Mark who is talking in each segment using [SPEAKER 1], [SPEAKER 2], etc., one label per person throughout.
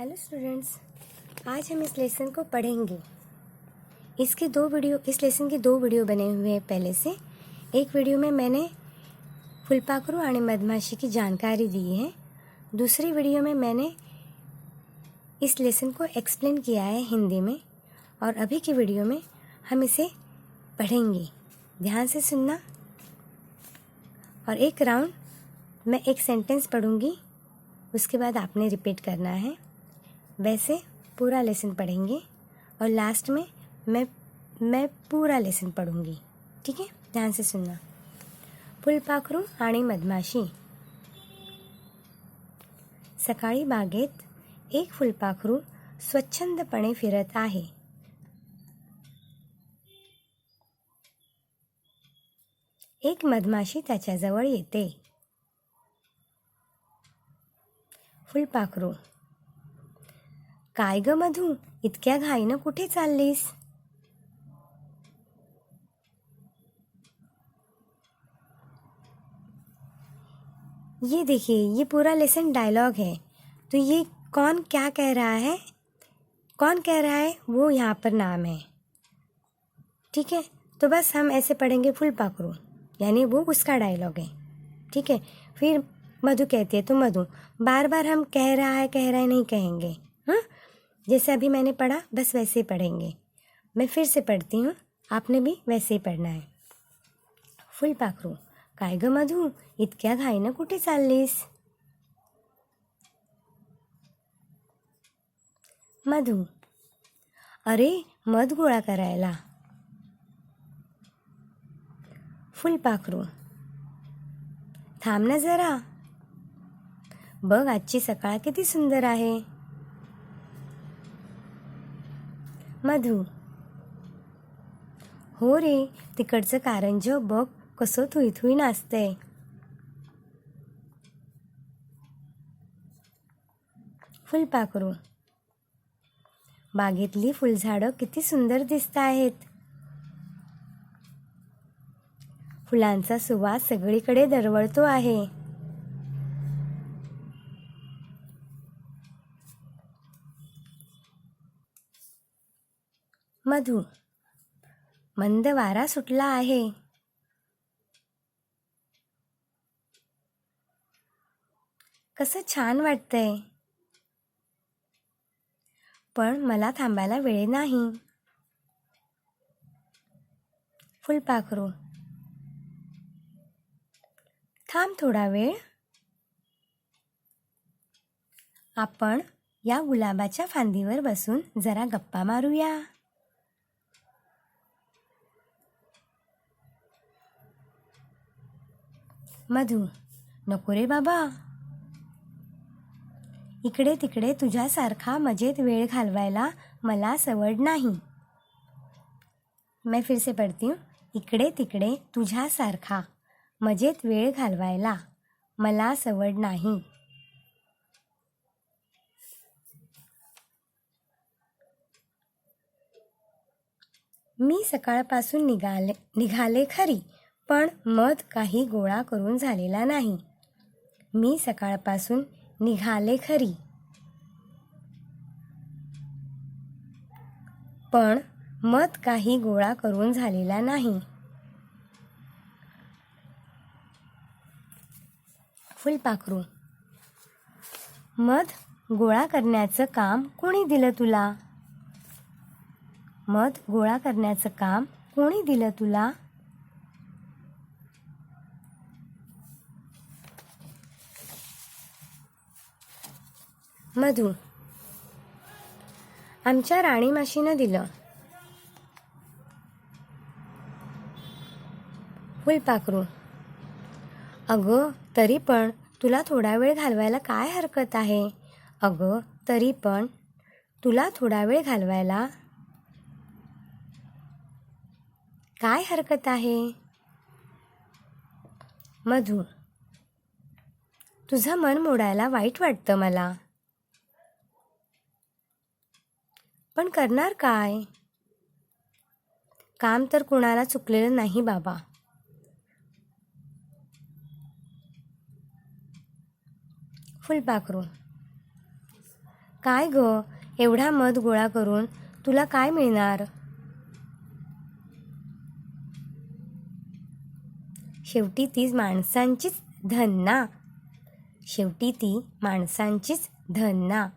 [SPEAKER 1] Hello students आज हम इस lesson को पढ़ेंगे। इसके दो वीडियो इस लेसन की दो वीडियो बने हुए हैं पहले से। एक वीडियो में मैंने फुलपाखरू आणि मधमाशी की जानकारी दी है। दूसरी वीडियो में मैंने इस लेसन को एक्सप्लेन किया है हिंदी में। और अभी की वीडियो में हम इसे पढ़ेंगे। ध्यान से सुनना। और एक राउंड मैं एक सेंटेंस पढ़ूँगी। उसके बाद आपने रिपीट करना है। वैसे पूरा लेसन पढ़ेंगे और लास्ट में मैं मैं पूरा लेसन पढ़ूंगी ठीक है? ध्यान से सुनना। फुलपाखरू आणि मधमाशी। सकाळी बागेत एक फुलपाखरू स्वच्छंदपणे फिरत आहे. एक मधमाशी त्याच्याजवळ येते. फुलपाखरू काय ग मधू? इतक्या घाईनं कुठे चाललीस? ये देखिए, ये पूरा लेसन डायलॉग है। तो ये कौन क्या कह रहा है? कौन कह रहा है? वो यहाँ पर नाम है। ठीक है? तो बस हम ऐसे पढ़ेंगे फुल पाखरू। यानी वो उसका डायलॉग है। ठीक है? फिर मधु कहती है तो मधु बार बार हम कह रहा है, कह रहा है, नहीं कहेंगे। हाँ जैसे अभी मैंने पढ़ा बस वैसे ही पढ़ेंगे। मैं फिर से पढ़ती हूँ आपने भी वैसे ही पढ़ना है। फुलपाखरू काय ग मधू? इतक्या घाईनं कुठे चाललीस मधू अरे मध गोळा करायला। फुलपाखरू थांब ना जरा। बघ आजची सकाळ किती सुंदर आहे। मधू. हो रे तिकडचं कारंज बघ कसं थुई थुई नाचतंय फुलपाखरू बागेतली फुलझाडं किती सुंदर दिसत आहेत. फुलांचा सुवास सगळीकडे दरवळतो आहे. मधू मंद वारा सुटला आहे. कसं छान वाटतंय. पण मला थांबायला वेळ नाही. फुलपाखरू. थांब थोडा वेळ. आपण या गुलाबाच्या फांदीवर बसून जरा गप्पा मारूया. मधू. नको रे बाबा. इकडे तिकडे तुझ्यासारखा मजेत वेळ घालवायला मला सवड नाही. मैं फिर से पडती हूँ. इकडे तिकडे तुझ्यासारखा मजेत वेळ घालवायला मला सवड नाही. मी सकाळपासून निघाले निघाले खरी. पण मध काही गोळा करून झालेला नाही. मी सकाळपासून निघाले खरी. पण मध काही गोळा करून झालेला नाही. फुलपाखरू मध गोळा करण्याचं काम कोणी दिलं तुला? मध गोळा करण्याचं काम कोणी दिलं तुला? मधू. आमच्या राणी माशीनं दिलं. फुलपाखरू अगं तरी पण तुला थोडा वेळ घालवायला काय हरकत आहे? अगं तरी पण तुला थोडा वेळ घालवायला काय हरकत आहे? मधू. तुझं मन मोडायला वाईट वाटतं मला. पण करणार काय? काम तर कुणाला चुकलेलं नाही बाबा. फुलपाखरू. काय ग? एवढा मध गोळा करून तुला काय मिळणार? शेवटी ती माणसांचीच धन ना. शेवटी ती माणसांचीच धन ना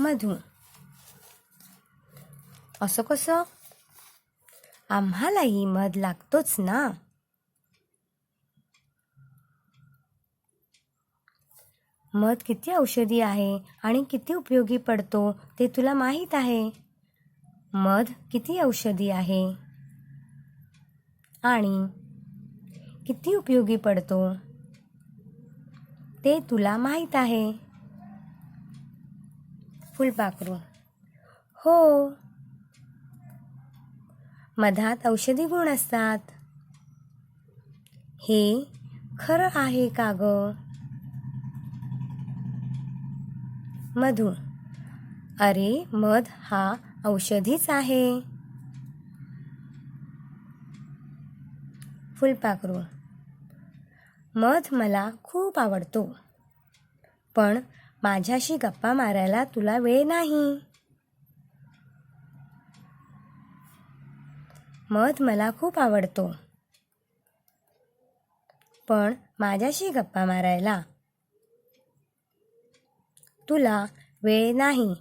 [SPEAKER 1] मधू असं कसं? आम्हालाही मध लागतोच ना. मध किती औषधी आहे आणि किती उपयोगी पडतो ते तुला माहीत आहे. मध किती औषधी आहे? आणि किती उपयोगी पडतो? ते तुला माहीत आहे. फुलपाखरू. हो. मधात औषधी गुण असतात. हे खरं आहे का ग? मधू अरे मध हा औषधीच आहे. फुलपाखरू मध मला खूप आवडतो. पण माझ्याशी गप्पा मारायला तुला वेळ नाही. मध मला खूप आवडतो. पण माझ्याशी गप्पा मारायला तुला वेळ नाही.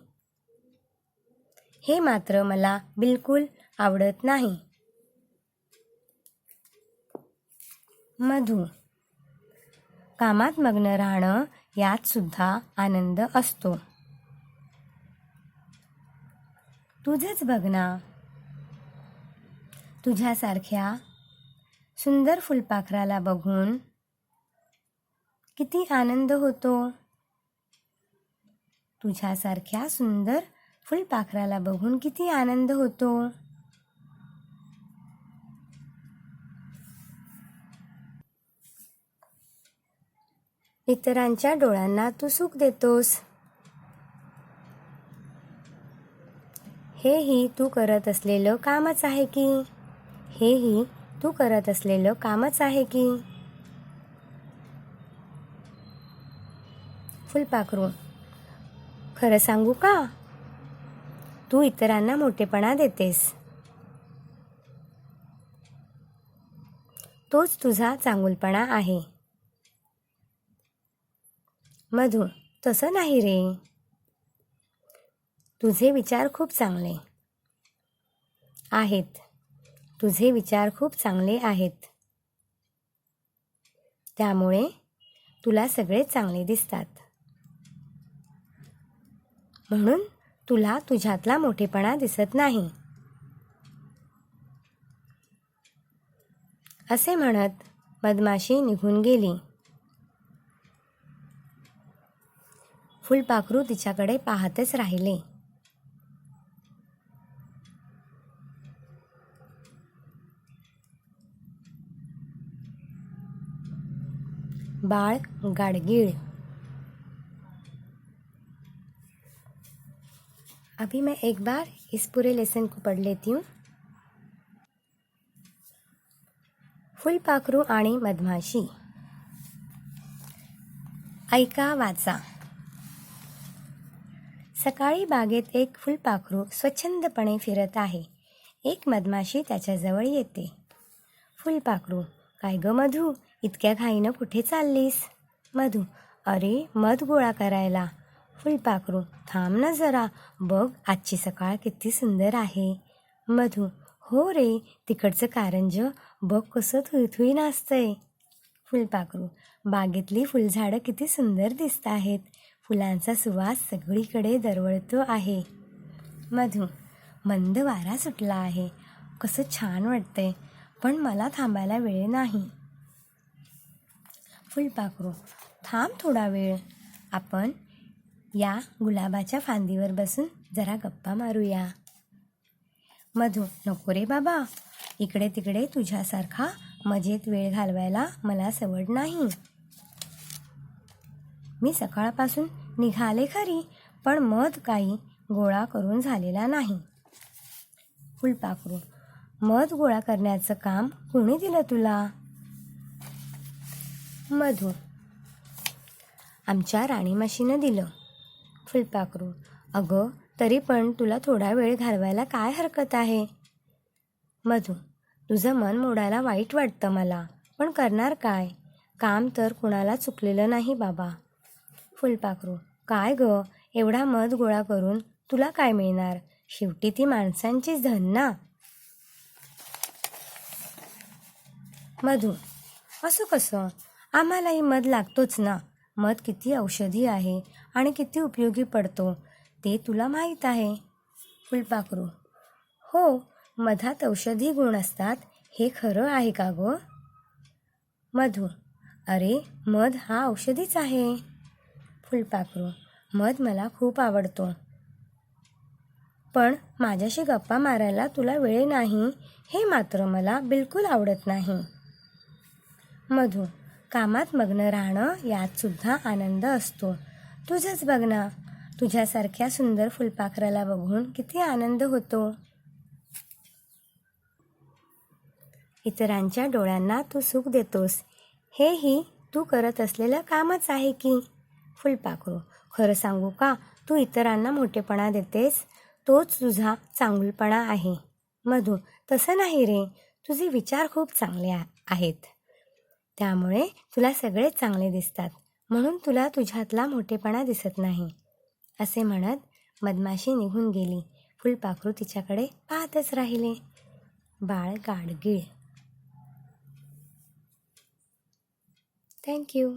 [SPEAKER 1] हे मात्र मला बिलकुल आवडत नाही. मधू कामात मग्न राहणं यात सुद्धा आनंद असतो. तुझंच बघ ना. तुझ्यासारख्या सुंदर फुलपाखराला बघून किती आनंद होतो. तुझ्यासारख्या सुंदर फुलपाखराला बघून किती आनंद होतो. इतरांच्या डोळ्यांना तू सुख देतोस. हेही तू करत असलेलं कामच आहे की? हेही तू करत असलेलं कामच आहे की? फुलपाखरू खरं सांगू का? तू इतरांना मोठेपणा देतेस. तोच तुझा चांगुलपणा आहे. मधू तसं नाही रे. तुझे विचार खूप चांगले आहेत. तुझे विचार खूप चांगले आहेत. त्यामुळे तुला सगळे चांगले दिसतात. म्हणून तुला तुझ्यातला मोठेपणा दिसत नाही. असे म्हणत मधमाशी निघून गेली. फुलपाखरू तिच्याकडे पाहतच राहिले. बाळ गाडगीळ. अभी मैं एक बार इस पूरे लेसन को पढ़ लेती हूँ। फुलपाखरू आणि मधमाशी. ऐका वाचा. सकाळी बागेत एक फुलपाखरू स्वच्छंदपणे फिरत आहे. एक मधमाशी त्याच्याजवळ येते. फुलपाखरू काय ग मधू? इतक्या घाईनं कुठे चाललीस? मधू अरे मध गोळा करायला. फुलपाखरू थांब ना जरा. बघ आजची सकाळ किती सुंदर आहे. मधू हो रे तिकडचं कारंज बघ कसं थुईथुई नाचतंय. फुलपाखरू बागेतली फुलझाडं किती सुंदर दिसत आहेत फुलांचा सुवास सगळीकडे दरवळतो आहे. मधू मंद वारा सुटला आहे. कसं छान वाटतंय पण मला थांबायला वेळ नाही. फुलपाखरू थांब थोडा वेळ. आपण या गुलाबाच्या फांदीवर बसून जरा गप्पा मारूया. मधू नको रे बाबा. इकडे तिकडे तुझ्यासारखा मजेत वेळ घालवायला मला सवड नाही. मी सकाळपासून निघाले खरी पण मध काही गोळा करून झालेला नाही. फुलपाखरू मध गोळा करण्याचं काम कोणी दिलं तुला? मधू आमच्या राणीमाशीनं दिलं. फुलपाखरू अगं तरी पण तुला थोडा वेळ घालवायला काय हरकत आहे? मधू तुझं मन मोडायला वाईट वाटतं मला पण करणार काय? काम तर कुणाला चुकलेलं नाही बाबा. फुलपाखरू. काय ग? एवढा मध गोळा करून तुला काय मिळणार? शेवटी ती माणसांचीच धन ना? मधू असं कसं? आम्हालाही मध लागतोच ना. मध किती औषधी आहे आणि किती उपयोगी पडतो ते तुला माहीत आहे. फुलपाखरू हो मधात औषधी गुण असतात हे खरं आहे का गो? मधू अरे मध हा औषधीच आहे. फुलपाखरू. मध मला खूप आवडतो. पण माझ्याशी गप्पा मारायला तुला वेळ नाही हे मात्र मला बिलकुल आवडत नाही. मधू कामात मग्न राहणं यात सुद्धा आनंद असतो. तुझंच बघ ना तुझ्यासारख्या सुंदर फुलपाखराला बघून किती आनंद होतो. इतरांच्या डोळ्यांना तू सुख देतोस. हेही तू करत असलेलं कामच आहे की? फुलपाखरू. खरं सांगू का? तू इतरांना मोठेपणा देतेस तोच तुझा चांगुलपणा आहे. मधू तसं नाही रे. तुझे विचार खूप चांगले आ- आहेत. त्यामुळे तुला सगळेच चांगले दिसतात. म्हणून तुला तुझ्यातला मोठेपणा दिसत नाही. असे म्हणत मधमाशी निघून गेली. फुलपाखरू तिच्याकडे पाहतच राहिले. बाळ गाडगीळ. थँक्यू